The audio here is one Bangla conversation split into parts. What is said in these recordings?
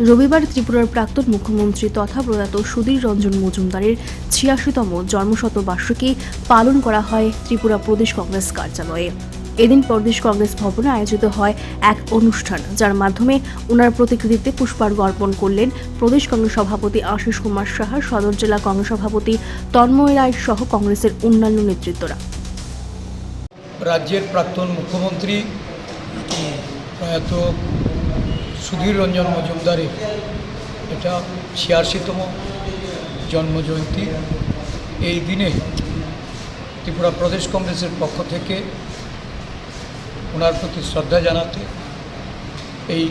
রবিবার ত্রিপুরার প্রাক্তন মুখ্যমন্ত্রী তথা প্রয়াত সুধীর রঞ্জন মজুমদারের ছিয়াশিতম জন্মশতবার্ষিকী পালন করা হয় ত্রিপুরা প্রদেশ কংগ্রেস কার্যালয়ে। এদিন প্রদেশ কংগ্রেস ভবনে আয়োজিত হয় এক অনুষ্ঠান, যার মাধ্যমে ওনার প্রতিকৃতিতে পুষ্পার্ঘ অর্পণ করলেন প্রদেশ কংগ্রেস সভাপতি আশিস কুমার সাহা, সদর জেলা কংগ্রেস সভাপতি তন্ময় রায় সহ কংগ্রেসের অন্যান্য নেতৃত্বরা। রাজ্যের প্রাক্তন মুখ্যমন্ত্রী, প্রয়াত সুধীর রঞ্জন মজুমদারের এটা ছিয়াশিতম জন্মজয়ন্তী। এই দিনে ত্রিপুরা প্রদেশ কংগ্রেসের পক্ষ থেকে ওনার প্রতি শ্রদ্ধা জানাতে এই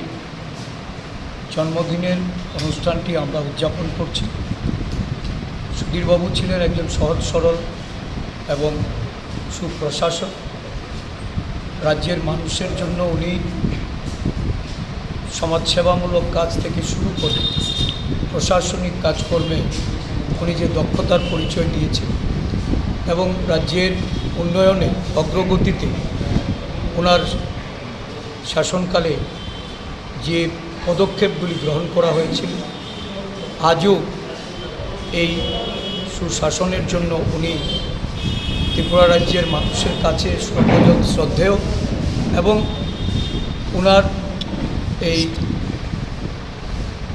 জন্মদিনের অনুষ্ঠানটি আমরা উদযাপন করছি। সুধীরবাবু ছিলেন একজন সহজ সরল এবং সুপ্রশাসক। রাজ্যের মানুষের জন্য উনি সমাজসেবামূলক কাজ থেকে শুরু করে প্রশাসনিক কাজকর্মে উনি যে দক্ষতার পরিচয় দিয়েছেন এবং রাজ্যের উন্নয়নে অগ্রগতিতে ওনার শাসনকালে যে পদক্ষেপগুলি গ্রহণ করা হয়েছিল, আজও এই সুশাসনের জন্য উনি ত্রিপুরা রাজ্যের মানুষের কাছে সর্বজন শ্রদ্ধেয় এবং ওনার এই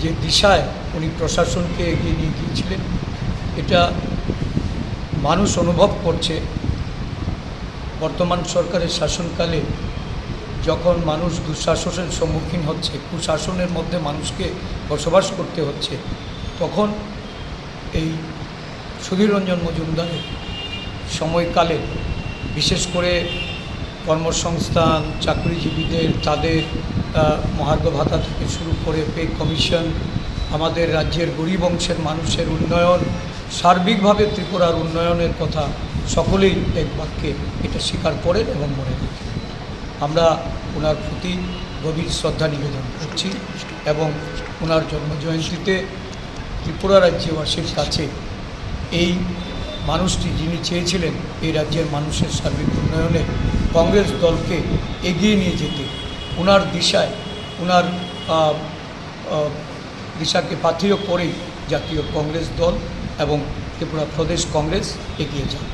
যে দিশায় উনি প্রশাসনকে এগিয়ে নিয়ে গিয়েছিলেন, এটা মানুষ অনুভব করছে। বর্তমান সরকারের শাসনকালে যখন মানুষ দুঃশাসনের সম্মুখীন হচ্ছে, কুশাসনের মধ্যে মানুষকে বসবাস করতে হচ্ছে, তখন এই সুধীররঞ্জন মজুমদারের সময়কালে বিশেষ করে কর্মসংস্থান, চাকরিজীবীদের, তাদের মহার্ঘ ভাতা থেকে শুরু করে পে কমিশন, আমাদের রাজ্যের গরিব অংশের মানুষের উন্নয়ন, সার্বিকভাবে ত্রিপুরার উন্নয়নের কথা সকলেই এক বাক্যে এটা স্বীকার করেন এবং মনে রাখেন। আমরা ওনার প্রতি গভীর শ্রদ্ধা নিবেদন করছি এবং ওনার জন্মজয়ন্তীতে ত্রিপুরা রাজ্যবাসীর কাছে এই মানুষটি যিনি চেয়েছিলেন এই রাজ্যের মানুষের সার্বিক উন্নয়নে কংগ্রেস দলকে এগিয়ে নিয়ে যেতে ওনার দিশায় ওনার দিশাকে পাথেয় করেই জাতীয় কংগ্রেস দল এবং ত্রিপুরা প্রদেশ কংগ্রেস এগিয়ে যায়।